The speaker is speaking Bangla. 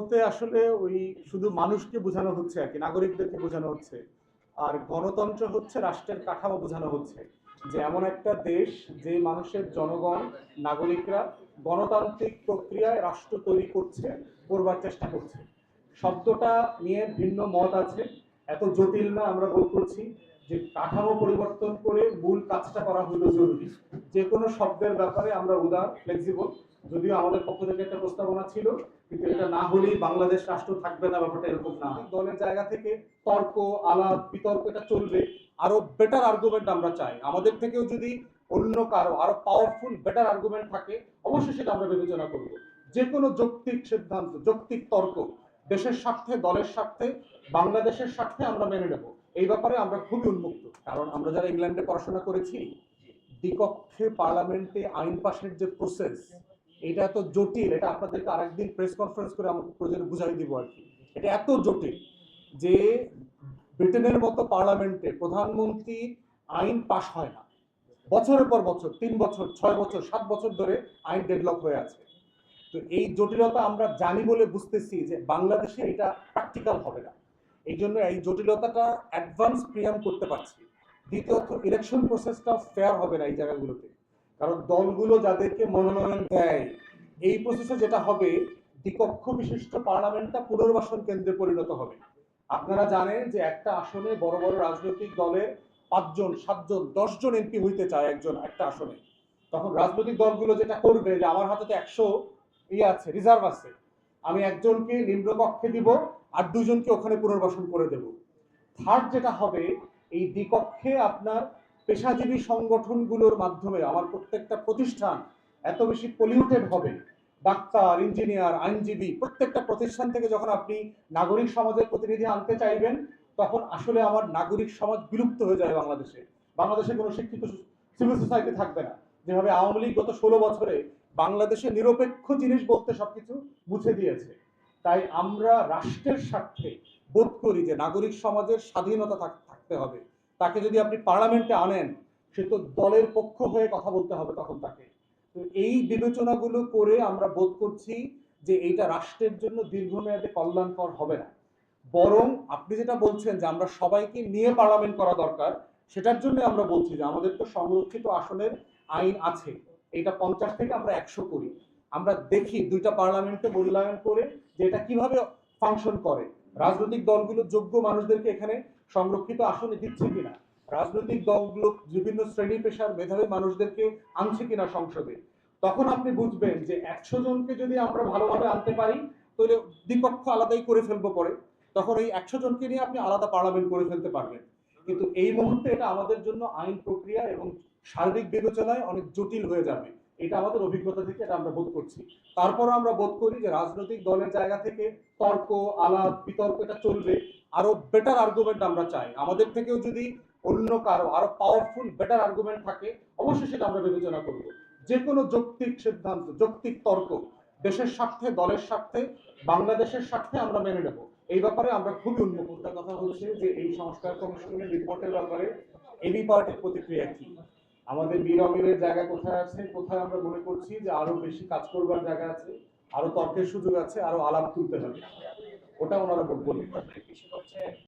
বলতে আসলে ওই শুধু মানুষকে বোঝানো হচ্ছে আর কি, নাগরিকদেরকে বোঝানো হচ্ছে। আর গণতন্ত্র হচ্ছে রাষ্ট্রের কাঠামো বোঝানো হচ্ছে। যে এমন একটা দেশ যে মানুষের জনগণ, নাগরিকরা গণতান্ত্রিক প্রক্রিয়ায় রাষ্ট্র তৈরি করছে, করবার চেষ্টা করছে। শব্দটা নিয়ে ভিন্ন মত আছে। এত জটিল না আমরা বোধ করছি যে কাঠামো পরিবর্তন করে মূল কাজটা করা হলো জরুরি। যে কোনো শব্দের ব্যাপারে আমরা উদার ফ্লেক্সিবল যদিও আমাদের পক্ষ থেকে একটা প্রস্তাবনা ছিল, কিন্তু এটা না হলেই বাংলাদেশ রাষ্ট্র থাকবে না, ব্যাপারটা এরকম না। দলের জায়গা থেকে তর্ক, আলাপ, বিতর্ক, এটা চলবে। আরও বেটার আর্গুমেন্ট আমরা চাই। আমাদের থেকেও যদি অন্য কারও আরও পাওয়ারফুল বেটার আর্গুমেন্ট থাকে, অবশ্যই সেটা আমরা বিবেচনা করব। যে কোনো যৌক্তিক সিদ্ধান্ত, যৌক্তিক তর্ক দেশের স্বার্থে, দলের স্বার্থে, বাংলাদেশের স্বার্থে আমরা মেনে নেব। এই ব্যাপারে আমরা খুবই উন্মুক্ত। কারণ আমরা যারা ইংল্যান্ডে পড়াশোনা করেছি দ্বিকক্ষে পার্লামেন্টে আইন পাশের যে প্রসেস এটা এত জটিল, এটা আপনাদেরকে আরেকদিন প্রেস কনফারেন্স করে আমার প্রয়োজনে বুঝাই দিব আর কি। এটা এত জটিল যে ব্রিটেনের মতো পার্লামেন্টে প্রধানমন্ত্রী আইন পাশ হয় না। বছরের পর বছর, তিন বছর, ছয় বছর, সাত বছর ধরে আইন ডেডলক হয়ে আছে। তো এই জটিলতা আমরা জানি বলে বুঝতেছি যে বাংলাদেশে এটা প্র্যাকটিক্যাল হবে না। এই জন্য এই জটিলতাটা অ্যাডভান্স প্রিয়াম করতে পারছি। দ্বিতীয়ত ইলেকশন প্রসেসটা ফেয়ার হবে না এই জায়গাগুলোতে। কারণ দলগুলো যাদেরকে মনোনয়ন দেয়, এই প্রসেসে যেটা হবে দ্বিকক্ষ বিশিষ্ট পার্লামেন্টটা পুনর্বাসন কেন্দ্রে পরিণত হবে। আপনারা জানেন যে একটা আসনে বড় বড় রাজনৈতিক দলের পাঁচজন, সাতজন, দশজন এমপি হইতে চায় একজন একটা আসনে। তখন রাজনৈতিক দলগুলো যেটা করবে যে, আমার হাতে তো একশো ইয়ে আছে রিজার্ভ আছে। আমি একজনকে নিম্নকক্ষে দিব আর দুজনকে ওখানে পুনর্বাসন করে দেব। থার্ড যেটা হবে, এই দ্বিকক্ষে আপনার পেশাজীবী সংগঠনগুলোর মাধ্যমে আমার প্রত্যেকটা প্রতিষ্ঠান এত বেশি পলিউটেড হবে। ডাক্তার ইঞ্জিনিয়ার আইনজীবী, প্রত্যেকটা প্রতিষ্ঠান থেকে যখন আপনি নাগরিক সমাজের প্রতিনিধি আনতে চাইবেন, তখন আসলে আমার নাগরিক সমাজ বিলুপ্ত হয়ে যাবে বাংলাদেশে। বাংলাদেশে কোনো শিক্ষিত সিভিল সোসাইটি থাকবে না। যেভাবে আওয়ামী লীগ গত ষোলো বছরে বাংলাদেশে নিরপেক্ষ জিনিস বলতে সবকিছু মুছে দিয়েছে। তাই আমরা রাষ্ট্রের স্বার্থে বোধ করি যে নাগরিক সমাজের স্বাধীনতা থাক- থাকতে হবে। তাকে যদি আপনি পার্লামেন্টে আনেন, সে তো দলের পক্ষ হয়ে কথা বলতে হবে তখন তাকে। তো এই বিবেচনাগুলো করে আমরা বোধ করছি যে এইটা রাষ্ট্রের জন্য দীর্ঘমেয়াদে কল্যাণকর হবে না। বরং আপনি যেটা বলছেন যে আমরা সবাইকে নিয়ে পার্লামেন্ট করা দরকার, সেটার জন্য আমরা বলছি যে আমাদের তো সংরক্ষিত আসনের আইন আছে। এটা পঞ্চাশ থেকে আমরা একশো করি। আমরা দেখি দুইটা পার্লামেন্টে মূল্যায়ন করে যে এটা কীভাবে ফাংশন করে। রাজনৈতিক দলগুলো যোগ্য মানুষদেরকে এখানে সংরক্ষিত আসনে দিচ্ছে কিনা? রাজনৈতিক দলগুলো বিভিন্ন শ্রেণি পেশার মেধাবী মানুষদেরকে আনছে কিনা সংসদে? তখন আপনি বুঝবেন যে একশো জনকে যদি আমরা ভালোভাবে আনতে পারি, তাহলে দ্বিপক্ষ আলাদাই করে ফেলব পরে। তখন এই একশো জনকে নিয়ে আপনি আলাদা পার্লামেন্ট করে ফেলতে পারবেন। কিন্তু এই মুহূর্তে এটা আমাদের জন্য আইন প্রক্রিয়া এবং সার্বিক বিবেচনায় অনেক জটিল হয়ে যাবে। এটা আমাদের অভিজ্ঞতা থেকে এটা আমরা বোধ করছি। তারপরও আমরা বোধ করি যে রাজনৈতিক দলের জায়গা থেকে তর্ক, আলাপ, বিতর্ক এটা চলবে। আরও বেটার আর্গুমেন্ট আমরা চাই। আমাদের থেকেও যদি অন্য কারও আরও পাওয়ারফুল বেটার আর্গুমেন্ট থাকে, অবশ্যই সেটা আমরা বিবেচনা করব। যে কোনো যৌক্তিক সিদ্ধান্ত, যৌক্তিক তর্ক দেশের স্বার্থে, দলের স্বার্থে, বাংলাদেশের স্বার্থে আমরা মেনে নেব। এই ব্যাপারে আমরা খুবই উন্মুক্ত কথা হচ্ছে যে এই সংস্কার কমিশনের রিপোর্টের ব্যাপারে এবি পার্টির প্রতিক্রিয়া কি? আমাদের বীর অমিলের জায়গা কোথায় আছে, কোথায় আমরা মনে করছি যে আরও বেশি কাজ করবার জায়গা আছে, আরও তর্কের সুযোগ আছে, আরও আলাপ তুলতে হবে। ওটা ওনারা বলবেন।